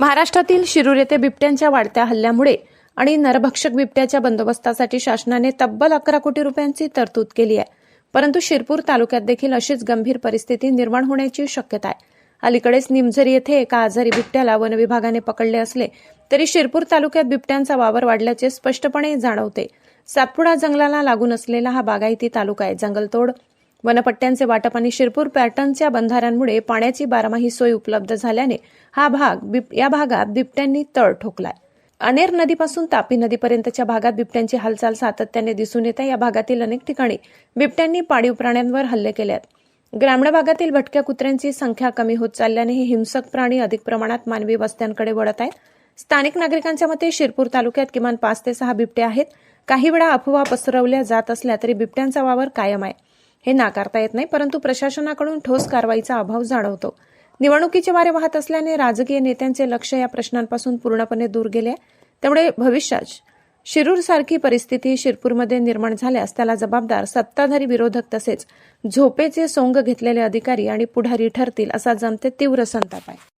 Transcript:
महाराष्ट्रातील शिरूर येथे बिबट्यांच्या वाढत्या हल्ल्यामुळे आणि नरभक्षक बिबट्याच्या बंदोबस्तासाठी शासनाने तब्बल अकरा कोटी रुपयांची तरतूद केली आहे. परंतु शिरपूर तालुक्यात देखील अशीच गंभीर परिस्थिती निर्माण होण्याची शक्यता आहे. अलीकडेच निमझरी येथे एका आजारी बिबट्याला वनविभागाने पकडले असले तरी शिरपूर तालुक्यात बिबट्यांचा वावर वाढल्याचे स्पष्टपणे जाणवते. सातपुडा जंगलाला लागून असलेला हा बागायती तालुका आहे. जंगलतोड वनपट्ट्यांचे वाटप आणि शिरपूर पॅटर्नच्या बंधाऱ्यांमुळे पाण्याची बारमाही सोय उपलब्ध झाल्याने हा भाग बिब- या भागात बिबट्यांनी तळ ठोकलाय. अनेर नदीपासून तापी नदीपर्यंतच्या भागात बिबट्यांची हालचाल सातत्याने दिसून येते या भागातील अनेक ठिकाणी बिबट्यांनी पाळीव प्राण्यांवर हल्ले केले आहेत. ग्रामीण भागातील भटक्या कुत्र्यांची संख्या कमी होत चालल्याने हे हिंसक प्राणी अधिक प्रमाणात मानवी वस्त्यांकडे वळत आहेत. स्थानिक नागरिकांच्या मते शिरपूर तालुक्यात किमान पाच ते सहा बिबटे आहेत. काही वेळा अफवा पसरवल्या जात असल्या तरी बिबट्यांचा वावर कायम आहे. हे नाकारता येत नाही परंतु प्रशासनाकडून ठोस कारवाईचा अभाव जाणवतो निवडणुकीचे वारे वाहत असल्याने राजकीय नेत्यांचे लक्ष या प्रश्नांपासून पूर्णपणे दूर गेले आहे. त्यामुळे भविष्यात शिरूर सारखी परिस्थिती शिरपूरमध्ये निर्माण झाल्यास त्याला जबाबदार सत्ताधारी विरोधक तसेच झोपेचे सोंग घेतलेले अधिकारी आणि पुढारी ठरतील असा जमते तीव्र संताप आहे